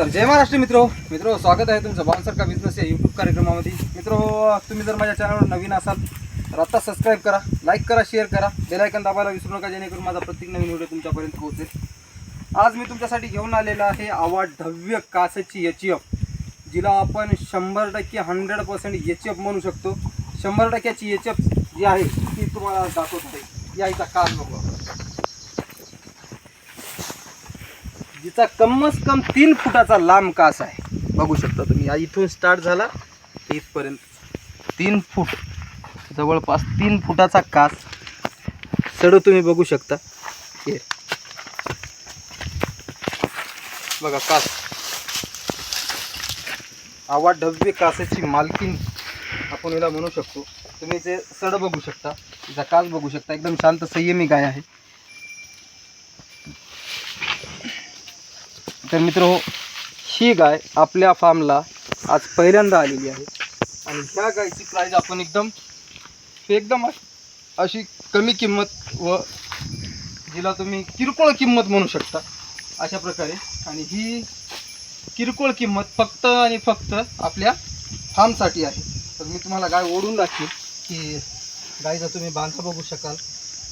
तर जय महाराष्ट्र मित्र. मित्र स्वागत आहे तुमचं बावनसर का बिझनेस या यूट्यूब कार्यक्रमामध्ये. मित्र तुम्ही जर माझ्या चॅनलवर नवीन असाल तर आत्ता सबस्क्राईब करा लाईक करा शेअर करा. बेलायकन दाबायला विसरू नका जेणेकरून माझा प्रत्येक नवीन व्हिडिओ तुमच्यापर्यंत पोहोचेल. आज मी तुमच्यासाठी घेऊन आलेला आहे आवाढव्य कासची एच एफ जिला आपण शंभर टक्के हंड्रेड पर्सेंट एच एफ म्हणू शकतो. शंभर टक्क्याची एच एफ जी आहे ती तुम्हाला दाखवत आहे. या इथं कास बघू आपण. कमस कम तीन फुटाचा लांब कास आहे. बघू शकता तुम्ही या इथून स्टार्ट झाला इथपर्यंत. तीन फूट जवळपास तीन फुटाचा कास. सड तुम्ही बघू शकता. हे. बघा कास. आवा आवाढव्य कासाची मालकीन आपण याला म्हणू शकतो. तुम्ही ते सड बघू शकता तिचा कास बघू शकता. एकदम शांत संयमी गाय आहे. तर मित्र ही गाय आपल्या फार्मला आज पहिल्यांदा आलेली आहे. आणि ह्या गायची प्राईज आपण एकदम एकदम अशी कमी किंमत व जिला तुम्ही किरकोळ किंमत म्हणू शकता अशा प्रकारे. आणि ही किरकोळ किंमत फक्त आणि फक्त आपल्या फार्मसाठी आहे. तर मी तुम्हाला गाय ओढून दाखवेल की गायचा तुम्ही बांधा बघू शकाल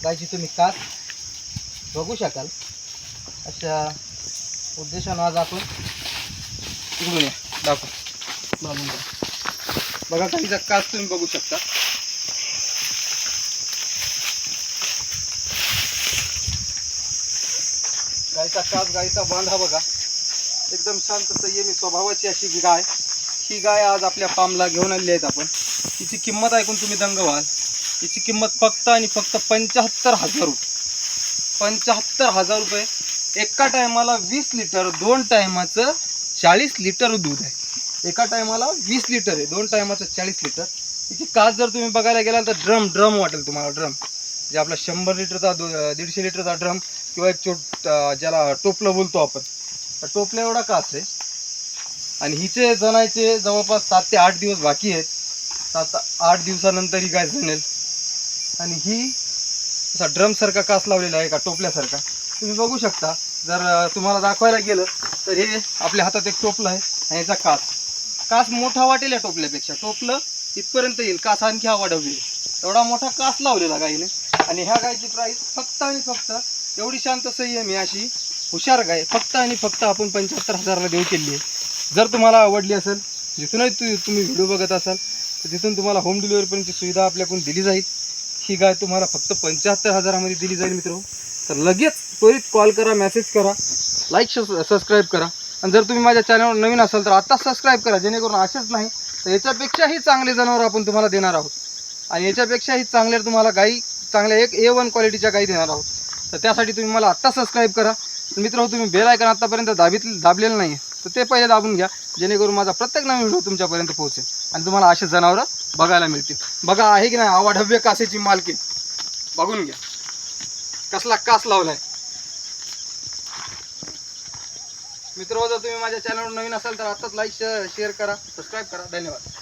गायची तुम्ही कास बघू शकाल. अशा उद्देशानं आज आपण इकडून या दाखव. बांधून द्या. बघा काहीचा कास तुम्ही बघू शकता. गायचा कास गायचा बांधा बघा. एकदम शांत संयमी स्वभावाची अशी ही गाय. ही गाय आज आपल्या पामला घेऊन आलेली आहेत आपण. तिची किंमत ऐकून तुम्ही दंग व्हाल. तिची किंमत फक्त आणि फक्त पंच्याहत्तर हजार रुपये. पंच्याहत्तर हजार रुपये एका टायमाला वीस लिटर दोन टायमाचं चाळीस लिटर दूध आहे. एका टायमाला वीस लिटर आहे दोन टायमाचं चाळीस लिटर. तिची काच जर तुम्ही बघायला गेलाल तर ड्रम ड्रम वाटेल तुम्हाला ड्रम. जे आपला शंभर लिटरचा दो दीडशे लिटरचा ड्रम किंवा एक छोट ज्याला टोपलं बोलतो आपण. त्या टोपल्या एवढा काच आहे. आणि हिचे जणायचे जवळपास सात ते आठ दिवस बाकी आहेत. सात आठ दिवसानंतर ही गाय जणेल आणि ही असा ड्रमसारखा कास लावलेला आहे का टोपल्यासारखा. तुम्ही बघू शकता. जर तुम्हाला दाखवायला गेलं तर हे आपल्या हातात एक टोपलं आहे आणि याचा कास. कास मोठा वाटेल या टोपल्यापेक्षा. टोपलं इथपर्यंत येईल. कास आणखी हा वाढवली. एवढा मोठा कास लावलेला गाईने. आणि ह्या गायची प्राईस फक्त आणि फक्त एवढी शांत संयमी अशी. हुशार गाय. फक्त आणि फक्त आपण पंच्याहत्तर हजाराला देऊ केली आहे. जर तुम्हाला आवडली असेल जिथूनही तु तुम्ही व्हिडिओ बघत असाल तर तिथून तुम्हाला होम डिलिव्हरीपर्यंतची सुविधा आपल्याकडून दिली जाईल. ही गाय तुम्हाला फक्त पंच्याहत्तर हजारामध्ये दिली जाईल मित्र. तर लगेच त्वरित कॉल करा मेसेज करा लाईक सबस्क्राईब करा. आणि जर तुम्ही माझ्या चॅनलवर नवीन असाल तर आत्ताच सबस्क्राईब करा जेणेकरून असेच नाही तर याच्यापेक्षाही चांगले जनावर आपण तुम्हाला देणार आहोत. आणि याच्यापेक्षाही चांगल्या तुम्हाला गाई चांगल्या एक ए वन क्वालिटीच्या गाई देणार आहोत. तर त्यासाठी तुम्ही मला आत्ता सबस्क्राईब करा. मित्र हो, तुम्ही बेल आयकन आत्तापर्यंत दाबीत दाबलेलं नाही तर ते पहिले दाबून घ्या जेणेकरून माझा प्रत्येक नवीन व्हिडिओ तुमच्यापर्यंत पोहोचेल. आणि तुम्हाला असे जनावरं बघायला मिळतील. बघा आहे की नाही? आवाढव्य कासेची मालकी. बघून घ्या. कसला कास लावलाय. मित्र जर तुम्ही माझ्या चॅनलवर नवीन असाल तर आताच लाईक शेअर करा. सबस्क्राईब करा. धन्यवाद.